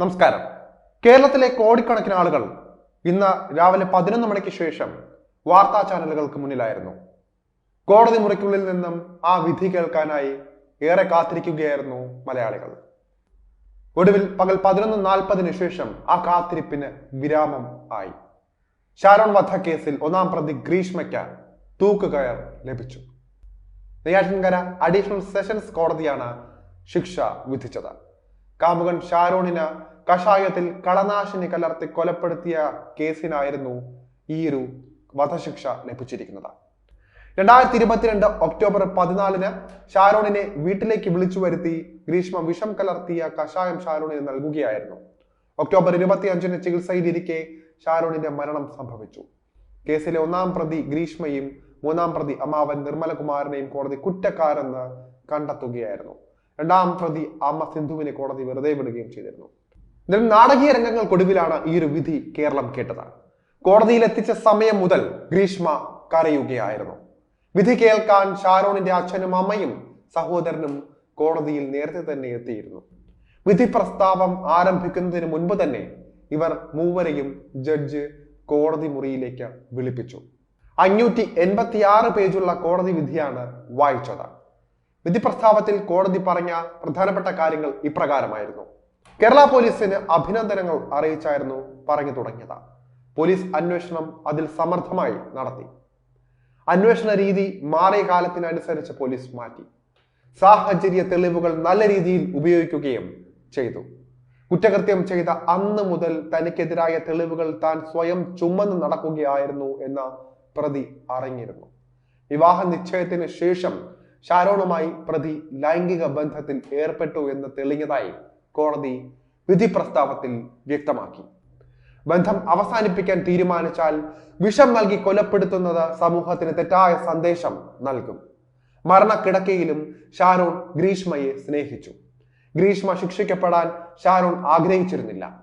നമസ്കാരം. കേരളത്തിലെ കോടിക്കണക്കിന് ആളുകൾ ഇന്ന് രാവിലെ പതിനൊന്ന് മണിക്ക് ശേഷം വാർത്താ ചാനലുകൾക്ക് മുന്നിലായിരുന്നു. കോടതി മുറിക്കുള്ളിൽ നിന്നും ആ വിധി കേൾക്കാനായി ഏറെ കാത്തിരിക്കുകയായിരുന്നു മലയാളികൾ. ഒടുവിൽ പകൽ പതിനൊന്ന് നാൽപ്പതിന് ശേഷം ആ കാത്തിരിപ്പിന് വിരാമം ആയി. ഷാരോൺ വധക്കേസിൽ ഒന്നാം പ്രതി ഗ്രീഷ്മയ്ക്ക് തൂക്കുകയർ ലഭിച്ചു. നെയ്യാറ്റിൻകര അഡീഷണൽ സെഷൻസ് കോടതിയാണ് ശിക്ഷ വിധിച്ചത്. കാമുകൻ ഷാരോണിന് കഷായത്തിൽ കളനാശിനി കലർത്തി കൊലപ്പെടുത്തിയ കേസിനായിരുന്നു ഈ ഒരു വധശിക്ഷ ലഭിച്ചിരിക്കുന്നത്. രണ്ടായിരത്തി ഇരുപത്തിരണ്ട് ഒക്ടോബർ പതിനാലിന് ഷാരോണിനെ വീട്ടിലേക്ക് വിളിച്ചു വരുത്തി ഗ്രീഷ്മ വിഷം കലർത്തിയ കഷായം ഷാരോണിന് നൽകുകയായിരുന്നു. ഒക്ടോബർ ഇരുപത്തി അഞ്ചിന് ചികിത്സയിലിരിക്കെ ഷാരോണിന്റെ മരണം സംഭവിച്ചു. കേസിലെ ഒന്നാം പ്രതി ഗ്രീഷ്മയും മൂന്നാം പ്രതി അമ്മാവൻ നിർമ്മലകുമാരനെയും കോടതി കുറ്റക്കാരെന്ന് കണ്ടെത്തുകയായിരുന്നു. രണ്ടാം പ്രതി അമ്മ സിന്ധുവിനെ കോടതി വെറുതെ വിടുകയും ചെയ്തിരുന്നു. എന്നാലും നാടകീയ രംഗങ്ങൾക്കൊടുവിലാണ് ഈ ഒരു വിധി കേരളം കേട്ടത്. കോടതിയിൽ എത്തിച്ച സമയം മുതൽ ഗ്രീഷ്മ കരയുകയായിരുന്നു. വിധി കേൾക്കാൻ ഷാരോണിന്റെ അച്ഛനും അമ്മയും സഹോദരനും കോടതിയിൽ നേരത്തെ തന്നെ എത്തിയിരുന്നു. വിധി പ്രസ്താവം ആരംഭിക്കുന്നതിന് മുൻപ് തന്നെ ഇവർ മൂവരെയും ജഡ്ജ് കോടതി മുറിയിലേക്ക് വിളിപ്പിച്ചു. അഞ്ഞൂറ്റി എൺപത്തി ആറ് പേജുള്ള കോടതി വിധിയാണ് വായിച്ചത്. വിധി പ്രസ്താവത്തിൽ കോടതി പറഞ്ഞ പ്രധാനപ്പെട്ട കാര്യങ്ങൾ ഇപ്രകാരമായിരുന്നു. കേരള പോലീസിന് അഭിനന്ദനങ്ങൾ അറിയിച്ചായിരുന്നു പറഞ്ഞു തുടങ്ങിയത്. പോലീസ് അന്വേഷണം അതിൽ സമർത്ഥമായി നടത്തി. അന്വേഷണ രീതി മാറിയ കാലത്തിനനുസരിച്ച് പോലീസ് മാറ്റി. സാഹചര്യ തെളിവുകൾ നല്ല രീതിയിൽ ഉപയോഗിക്കുകയും ചെയ്തു. കുറ്റകൃത്യം ചെയ്ത അന്ന് മുതൽ തനിക്കെതിരായ തെളിവുകൾ താൻ സ്വയം ചുമന്ന് നടക്കുകയായിരുന്നു എന്ന പ്രതി അറിഞ്ഞിരുന്നു. വിവാഹ നിശ്ചയത്തിന് ശേഷം ഷാരോണുമായി പ്രതി ലൈംഗിക ബന്ധത്തിൽ ഏർപ്പെട്ടു എന്ന് തെളിഞ്ഞതായി കോടതി വിധി പ്രസ്താവത്തിൽ വ്യക്തമാക്കി. ബന്ധം അവസാനിപ്പിക്കാൻ തീരുമാനിച്ചാൽ വിഷം നൽകി കൊലപ്പെടുത്തുന്നത് സമൂഹത്തിന് തെറ്റായ സന്ദേശം നൽകും. മരണക്കിടക്കയിലും ഷാരോൺ ഗ്രീഷ്മയെ സ്നേഹിച്ചു. ഗ്രീഷ്മ ശിക്ഷിക്കപ്പെടാൻ ഷാരോൺ ആഗ്രഹിച്ചിരുന്നില്ല.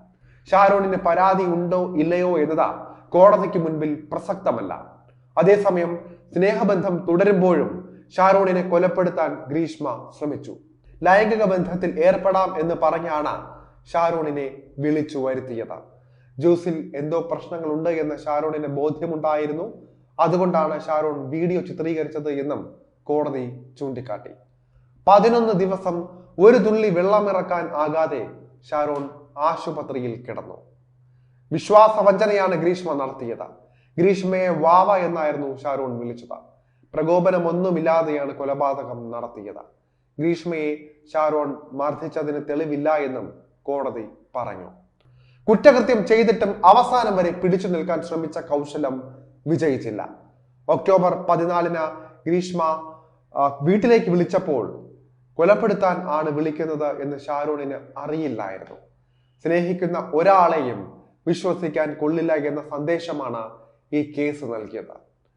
ഷാരോണിന് പരാതി ഉണ്ടോ ഇല്ലയോ എന്നത് കോടതിക്ക് മുൻപിൽ പ്രസക്തമല്ല. അതേസമയം സ്നേഹബന്ധം തുടരുമ്പോഴും ഷാരോണിനെ കൊലപ്പെടുത്താൻ ഗ്രീഷ്മ ശ്രമിച്ചു. ലൈംഗിക ബന്ധത്തിൽ ഏർപ്പെടാം എന്ന് പറഞ്ഞാണ് ഷാരൂണിനെ വിളിച്ചു വരുത്തിയത്. ജ്യൂസിൽ എന്തോ പ്രശ്നങ്ങളുണ്ട് എന്ന് ഷാരൂണിന് ബോധ്യമുണ്ടായിരുന്നു. അതുകൊണ്ടാണ് ഷാരൂൺ വീഡിയോ ചിത്രീകരിച്ചത് എന്നും കോടതി ചൂണ്ടിക്കാട്ടി. പതിനൊന്ന് ദിവസം ഒരു തുള്ളി വെള്ളമിറക്കാൻ ആകാതെ ഷാരൂൺ ആശുപത്രിയിൽ കിടന്നു. വിശ്വാസവഞ്ചനയാണ് ഗ്രീഷ്മ നടത്തിയത്. ഗ്രീഷ്മയെ വാവ എന്നായിരുന്നു ഷാരൂൺ വിളിച്ചത്. പ്രകോപനമൊന്നുമില്ലാതെയാണ് കൊലപാതകം നടത്തിയത്. ഗ്രീഷ്മയെ ഷാരോൺ മർദ്ദിച്ചതിന് തെളിവില്ല എന്നും കോടതി പറഞ്ഞു. കുറ്റകൃത്യം ചെയ്തിട്ടും അവസാനം വരെ പിടിച്ചു നിൽക്കാൻ ശ്രമിച്ച കൗശലം വിജയിച്ചില്ല. ഒക്ടോബർ പതിനാലിന് ഗ്രീഷ്മ വീട്ടിലേക്ക് വിളിച്ചപ്പോൾ കൊലപ്പെടുത്താൻ ആണ് വിളിക്കുന്നത് എന്ന് ഷാരൂണിന് അറിയില്ലായിരുന്നു. സ്നേഹിക്കുന്ന ഒരാളെയും വിശ്വസിക്കാൻ കൊള്ളില്ല എന്ന സന്ദേശമാണ് ഈ കേസ് നൽകിയത്.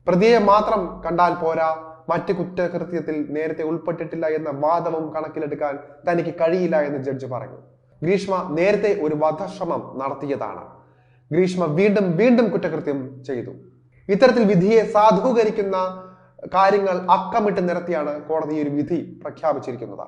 പ്രതിയെ മാത്രം കണ്ടാൽ പോരാ. മറ്റ് കുറ്റകൃത്യത്തിൽ നേരത്തെ ഉൾപ്പെട്ടിട്ടില്ല എന്ന വാദവും കണക്കിലെടുക്കാൻ തനിക്ക് കഴിയില്ല എന്ന് ജഡ്ജ് പറഞ്ഞു. ഗ്രീഷ്മ നേരത്തെ ഒരു വധശ്രമം നടത്തിയതാണ്. ഗ്രീഷ്മ വീണ്ടും വീണ്ടും കുറ്റകൃത്യം ചെയ്തു. ഇത്തരത്തിൽ വിധിയെ സാധൂകരിക്കുന്ന കാര്യങ്ങൾ അക്കമിട്ട് നിരത്തിയാണ് കോടതി ഒരു വിധി പ്രഖ്യാപിച്ചിരിക്കുന്നത്.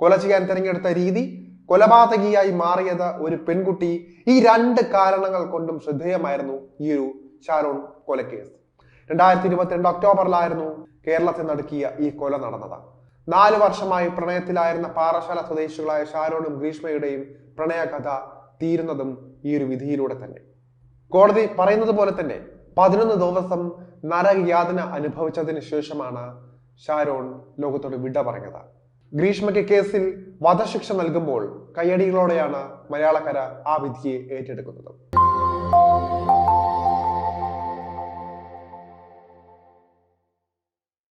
കൊല ചെയ്യാൻ തിരഞ്ഞെടുത്ത രീതി കൊലപാതകിയായി മാറിയത് ഒരു പെൺകുട്ടി. ഈ രണ്ട് കാരണങ്ങൾ കൊണ്ടും ശ്രദ്ധേയമായിരുന്നു ഈ ഒരു ഷാരോൺ കൊലക്കേസ്. രണ്ടായിരത്തി ഇരുപത്തിരണ്ട് ഒക്ടോബറിലായിരുന്നു കേരളത്തിൽ നടക്കിയ ഈ കൊല നടന്നത്. നാല് വർഷമായി പ്രണയത്തിലായിരുന്ന പാറശാല സ്വദേശികളായ ഷാരോണും ഗ്രീഷ്മയുടെയും പ്രണയകഥ തീരുന്നതും ഈ ഒരു വിധിയിലൂടെ തന്നെ. കോടതി പറയുന്നത് പോലെ തന്നെ പതിനൊന്ന് ദിവസം നരകയാതന അനുഭവിച്ചതിന് ശേഷമാണ് ഷാരോൺ ലോകത്തോട് വിട പറഞ്ഞത്. ഗ്രീഷ്മയ്ക്ക് കേസിൽ വധശിക്ഷ നൽകുമ്പോൾ കയ്യടികളോടെയാണ് മലയാളക്കര ആ വിധിയെ ഏറ്റെടുക്കുന്നത്.